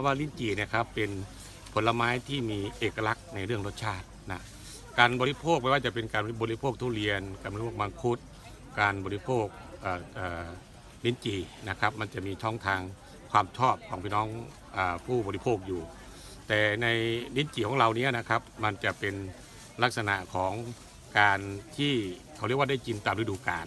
ว่าลิ้นจี่นะครับเป็นผลไม้ที่มีเอกลักษณ์ในเรื่องรสชาตินะการบริโภคไม่ว่าจะเป็นการบริโภคทุเรียน การบริโภคมังคุด การบริโภคลิ้นจี่นะครับมันจะมีช่องทางความชอบของพี่น้องอผู้บริโภคอยู่ แต่ในลิ้นจี่ของเราเนี้ยนะครับมันจะเป็นลักษณะของการที่เขาเรียกว่าได้กินตามฤดูกาล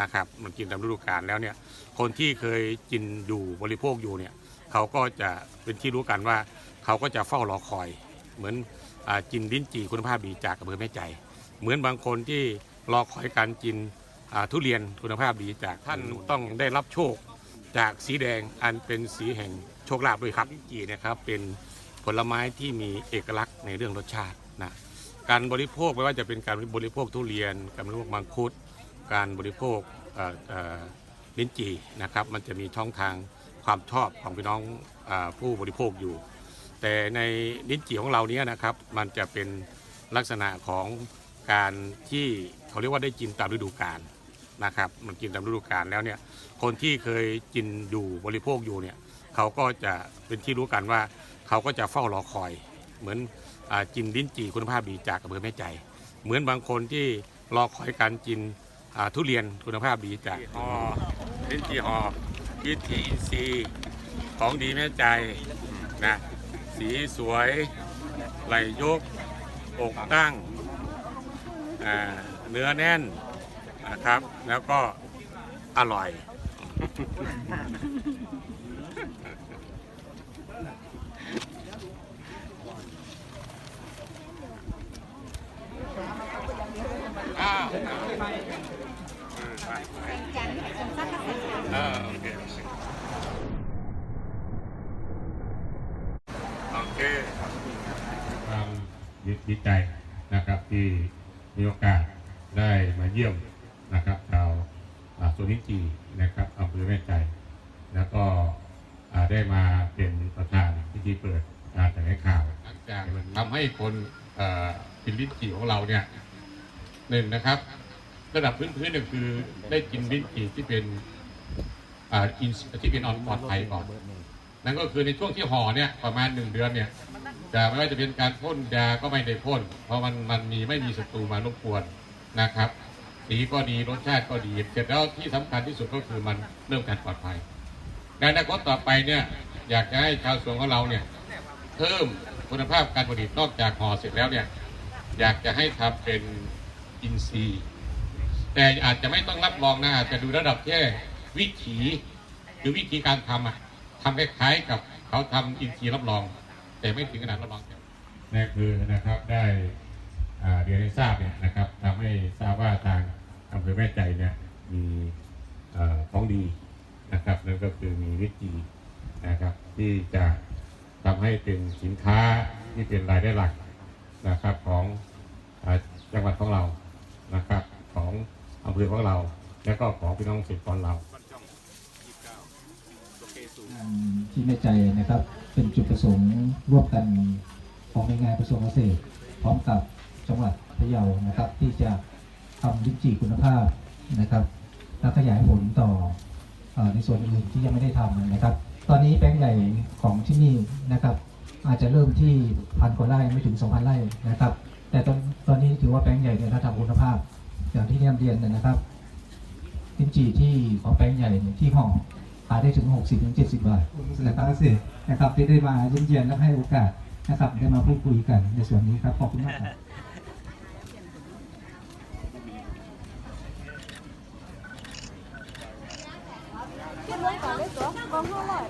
นะครับมันกินตามฤดูกาลแล้วเนี่ยคนที่เคยกินอยู่บริโภคอยู่เนี่ย เขาก็จะเป็นที่รู้กันว่าเขาก็จะเฝ้ารอคอย เหมือนอกินลิ้นจี่คุณภาพดีจากอำเภอแม่ใจ เหมือนบางคนที่รอคอยการกินทุเรียนคุณภาพดีจากท่านต้องได้รับโชคจากสีแดงอันเป็นสีแห่งโชคลาภด้วยครับลิ้นจี่นะครับเป็นผลไม้ที่มีเอกลักษณ์ในเรื่องรสชาตินะการบริโภคไม่ว่าจะเป็นการบริโภคทุเรียน การบริโภคมังคุด การบริโภคลิ้นจี่นะครับ มันจะมีช่องทาง ความชอบของพี่น้องอผู้บริโภคอยู่ แต่ในลิ้นจี่ของเราเนี้ยนะครับ มันจะเป็นลักษณะของการที่เขาเรียกว่าได้กินตามฤดูกาลนะครับ มันกินตามฤดูกาลแล้วเนี่ยคนที่เคยกินอยู่บริโภคอยู่เนี่ยเขาก็จะเป็นที่รู้กันว่าเขาก็จะเฝ้ารอคอย เหมือนอกินลิ้นจี่คุณภาพดีจากอำเภอแม่ใจ เหมือนบางคนที่รอคอยการกินทุเรียนคุณภาพดีจากหอลิ้นจี่หอ วิถีอินทรีย์ของดีแม่ใจนะสีสวย ไหลยก อกตั้ง เนื้อแน่นนะครับ แล้วก็อร่อย อ้าวเออโอเค โอความดีใจนะครับที่มีโอกาสได้มาเยี่ยมนะครับชาวอ่าสวนนิจีนะครับอำเภอแม่ใจ แล้วก็ได้มาเป็นประธานพิธีเปิดการแถลงข่าวหลังจากทำให้คนเอ่อกินลิ้นจี่ของเราเนี่ยหนึ่งนะครับ ระดับพื้นๆหนึ่งคือได้กินลิ้นจีที่เป็นอ่าอินที่เป็นออนปลอดภัยก่อน นั่นก็คือในช่วงที่ห่อเนี่ยประมาณหนึ่งเดือนเนี่ยจะไม่ว่าจะเป็นการพ่นยาก็ไม่ได้พ่นเพราะมันมันมีไม่มีศัตรูมารบกวนนะครับ สีก็ดีรสชาติก็ดีเสร็จแล้วที่สำคัญที่สุดก็คือมันเรื่องการปลอดภัยในอนาคตต่อไปเนี่ยอยากจะให้ชาวสวนของเราเนี่ยเพิ่มคุณภาพการผลิตนอกจากห่อเสร็จแล้วเนี่ยอยากจะให้ทำเป็นอินซีย์แต่อาจจะไม่ต้องรับรองนะอาจจะดูระดับแค่วิถีหรือวิธีการทำอะ ทำคล้ายๆกับเขาทำอินซีย์รับรอง แต่ไม่ถึงขนาดรับรองนี่คือนะครับได้เรียนให้ทราบเนี่ยนะครับทำให้ทราบว่าทางอำเภอแม่ใจเนี่ยมีเอ่อของดีนะครับนั่นก็คือมีวิธีนะครับที่จะทำให้เป็นสินค้าที่เป็นรายได้หลักนะครับของอจังหวัดของเรานะครับของอำเภอของเรา และก็ของพี่น้องเกษตรกรเรา ที่แม่ใจนะครับ เป็นจุดประสงค์ร่วมกันของในงานกระทรวงเกษตร พร้อมกับจังหวัดพะเยานะครับ ที่จะทำลิ้นจี่คุณภาพนะครับและขยายผลต่ออในส่วนอื่นที่ยังไม่ได้ทำนะครับ ตอนนี้แปลงใหญ่ของที่นี่นะครับ อาจจะเริ่มที่พันกว่าไร่ไม่ถึง 2,000ไร่นะครับ แต่ตอนตอนนี้ถือว่าแปลงใหญ่เนี่ยถ้าทำคุณภาพอย่างที่เรียนเรียนนะครับลิ้นจี่ที่ของแปลงใหญ่ที่ห่อายได้ถึง 60ถึง70บาทนะครับเกษตรนะครับที่ได้มาเยี่ยมเยียนและให้โอกาสนะครับได้มาพูดคุยกันในส่วนนี้ครับขอบคุณมากครับ Cái mới còn lấy chỗ con không rồi